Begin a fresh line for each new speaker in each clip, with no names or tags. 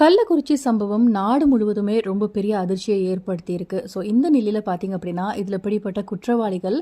கள்ளக்குறிச்சி சம்பவம் நாடு முழுவதுமே ரொம்ப பெரிய அதிர்ச்சியை ஏற்படுத்தியிருக்கு. ஸோ இந்த நிலையில் பார்த்தீங்க அப்படின்னா இதில் பிடிப்பட்ட குற்றவாளிகள்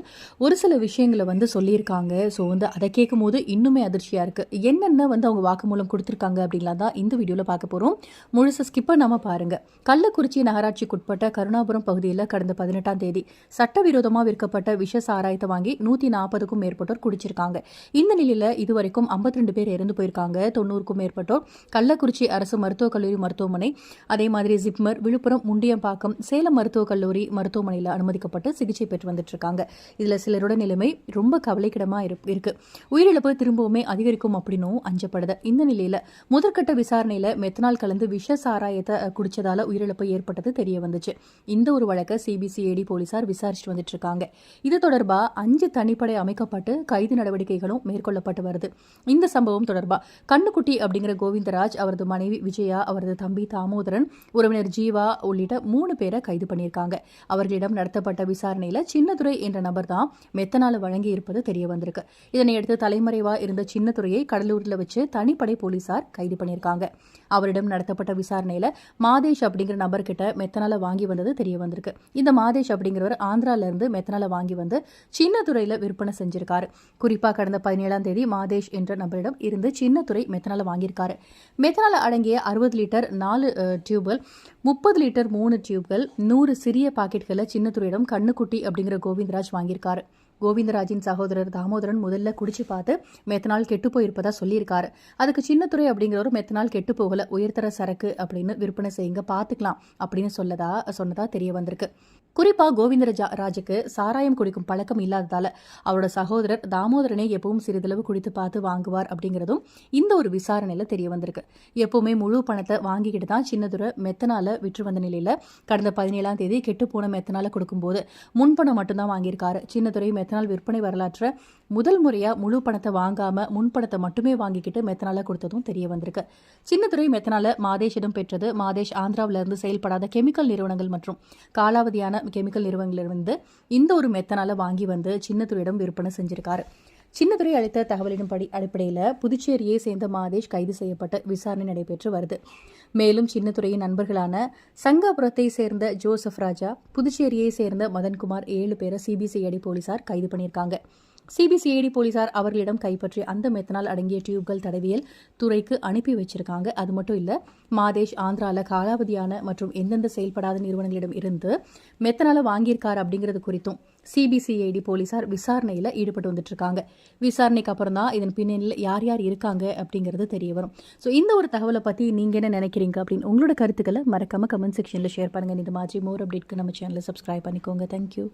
ஒரு சில விஷயங்களை வந்து சொல்லியிருக்காங்க. ஸோ வந்து அதை கேட்கும் போது இன்னுமே அதிர்ச்சியாக இருக்குது என்னென்ன வந்து அவங்க வாக்குமூலம் கொடுத்துருக்காங்க அப்படின்லாம் தான் இந்த வீடியோவில் பார்க்க போகிறோம் முழுசை ஸ்கிப்பை நம்ம பாருங்கள் கள்ளக்குறிச்சி நகராட்சிக்குட்பட்ட கருணாபுரம் பகுதியில் கடந்த பதினெட்டாம் தேதி சட்டவிரோதமாக விற்கப்பட்ட விஷ சாராயத்தை வாங்கி நூற்றி நாற்பதுக்கும் மேற்பட்டோர் குடிச்சிருக்காங்க. இந்த நிலையில் இதுவரைக்கும் 52 பேர் இறந்து போயிருக்காங்க. தொண்ணூறுக்கும் மேற்பட்டோர் கள்ளக்குறிச்சி அரசு மருத்துவக் கல்லூரி கல்லூரி மருத்துவமனை அதே மாதிரி ஜிப்மர் விழுப்புரம் முண்டியம்பாக்கம் சேலம் மருத்துவக் கல்லூரி மருத்துவமனையில் அனுமதிக்கப்பட்டு சிகிச்சை பெற்று வந்துட்டு இருக்காங்க இதுல சிலரோட நிலைமை ரொம்ப கவலைக்கிடமா இருக்கு. உயிரிழப்பு திரும்பவுமே அதிகரிக்கும் அப்படின்னும் அஞ்சப்படுது. இந்த நிலையில முதற்கட்ட விசாரணையில மெத்தனால் கலந்து விஷ சாராயத்தை குடிச்சதால உயிரிழப்பு ஏற்பட்டது தெரிய வந்துச்சு. இந்த ஒரு வழக்கை சிபிசிஐடி போலீசார் விசாரிச்சுட்டு வந்துட்டு இருக்காங்க இது தொடர்பா அஞ்சு தனிப்படை அமைக்கப்பட்டு கைது நடவடிக்கைகளும் மேற்கொள்ளப்பட்டு வருது. இந்த சம்பவம் தொடர்பா கண்ணுக்குட்டி அப்படிங்கிற கோவிந்தராஜ் அவரது மனைவி விஜயா அவர் அவரது தம்பி தாமோதரன் உறவினர் ஜீவா உள்ளிட்ட மூணு பேரை கைது பண்ணியிருக்காங்க. அவர்களிடம் நடத்தப்பட்ட விசாரணையில சின்னதுரை என்ற நபர் தான் மெத்தனால வழங்கி இருப்பது தெரிய வந்திருக்கு. இதனையடுத்து தலைமறைவா இருந்த சின்னதுரையை கடலூரில் வச்சு தனிப்படை போலீசார் கைது பண்ணியிருக்காங்க. அவரிடம் நடத்தப்பட்ட விசாரணையில மாதேஷ் அப்படிங்கிற நபர்கிட்ட மெத்தனால வாங்கி வந்தது தெரிய வந்திருக்கு. இந்த மாதேஷ் அப்படிங்கிறவர் ஆந்திரால இருந்து மெத்தனால வாங்கி வந்து சின்னத்துறையில விற்பனை செஞ்சிருக்காரு. குறிப்பா கடந்த பதினேழாம் தேதி மாதேஷ் என்ற நபரிடம் இருந்து சின்னதுரை மெத்தனால வாங்கியிருக்காரு. மெத்தனால அடங்கிய அறுபது லிட்டர் நாலு டியூப்கள் முப்பது லிட்டர் மூணு டியூப்கள் நூறு சிறிய பாக்கெட்களை சின்னத்துறையிடம் கண்ணுக்குட்டி அப்படிங்கிற கோவிந்தராஜ் வாங்கியிருக்காரு. கோவிந்தராஜின் சகோதரர் தாமோதரன் முதல்ல குடிச்சு பார்த்து மெத்தனால் கெட்டு போயிருப்பதா சொல்லியிருக்காரு. அதுக்கு சின்னத்துறை அப்படிங்கிறவர் மெத்தனால் கெட்டு போகல உயர்தர சரக்கு அப்படின்னு விற்பனை செய்யுங்க பார்த்துக்கலாம் அப்படின்னு சொல்லதா சொன்னதா தெரிய வந்திருக்கு. குறிப்பா கோவிந்தராஜா ராஜுக்கு சாராயம் குடிக்கும் பழக்கம் இல்லாததால அவரோட சகோதரர் தாமோதரனே எப்பவும் சிறிதளவு குடித்து பார்த்து வாங்குவார் அப்படிங்கிறதும் இந்த ஒரு விசாரணையில தெரிய வந்திருக்கு. எப்பவுமே முழு பணத்தை வாங்கிக்கிட்டு தான் சின்னதுரை மெத்தனால விற்று வந்த நிலையில கடந்த பதினேழாம் தேதி கெட்டு போன மெத்தனால கொடுக்கும்போது முன்பணம் மட்டும்தான் வாங்கியிருக்காரு. சின்னதுரை மெத்தனால் விற்பனை வரலாற்ற முதல் முறையாக முழு பணத்தை வாங்காம முன்பணத்தை மட்டுமே வாங்கிக்கிட்டு மெத்தனால கொடுத்ததும் தெரிய வந்திருக்கு. சின்னதுரை மெத்தனால மாதேஷிடம் பெற்றது மாதேஷ் ஆந்திராவில இருந்து செயல்படாத கெமிக்கல் நிறுவனங்கள் மற்றும் காலாவதியான கெமிக்கல் நிறுவனங்களிலிருந்து இந்த ஒரு மெத்தனால வாங்கி வந்து சின்னதுரையிடம் விற்பனை செஞ்சிருக்காரு. சின்னதுரை அளித்த தகவலின்படி அடிப்படையில் புதுச்சேரியை சேர்ந்த மாதேஷ் கைது செய்யப்பட்டு விசாரணை நடைபெற்று வருது. மேலும் சின்னதுரையின் நண்பர்களான சங்காபுரத்தை சேர்ந்த ஜோசப் ராஜா புதுச்சேரியை சேர்ந்த மதன்குமார் ஏழு பேரை சிபிசிஐடி போலீசார் கைது பண்ணியிருக்காங்க. சிபிசிஐடி போலீசார் அவர்களிடம் கைப்பற்றி அந்த மெத்தனால் அடங்கிய டியூப்கள் தடவியல் துறைக்கு அனுப்பி வச்சிருக்காங்க. அது மட்டும் இல்லை மாதேஷ் ஆந்திராவில் காலாவதியான மற்றும் எந்தெந்த செயல்படாத நிறுவனங்களிடம் இருந்து மெத்தனால வாங்கியிருக்காரு அப்படிங்கிறது குறித்தும் சிபிசிஐடி போலீசார் விசாரணையில் ஈடுபட்டு வந்துட்டு இருக்காங்க விசாரணைக்கு அப்புறம் தான் இதன் பின்னணியில் யார் யார் இருக்காங்க அப்படிங்கிறது தெரிய வரும். ஸோ இந்த ஒரு தகவலை பற்றி நீங்கள் என்ன நினைக்கிறீங்க அப்படின்னு உங்களோட கருத்துக்களை மறக்காம கமெண்ட் செக்ஷனில் ஷேர் பண்ணுங்கள் இந்த மாதிரி மோர் அப்டேட்க்கு நம்ம சேனலை சப்ஸ்கிரைப் பண்ணிக்கோங்க. தேங்க்யூ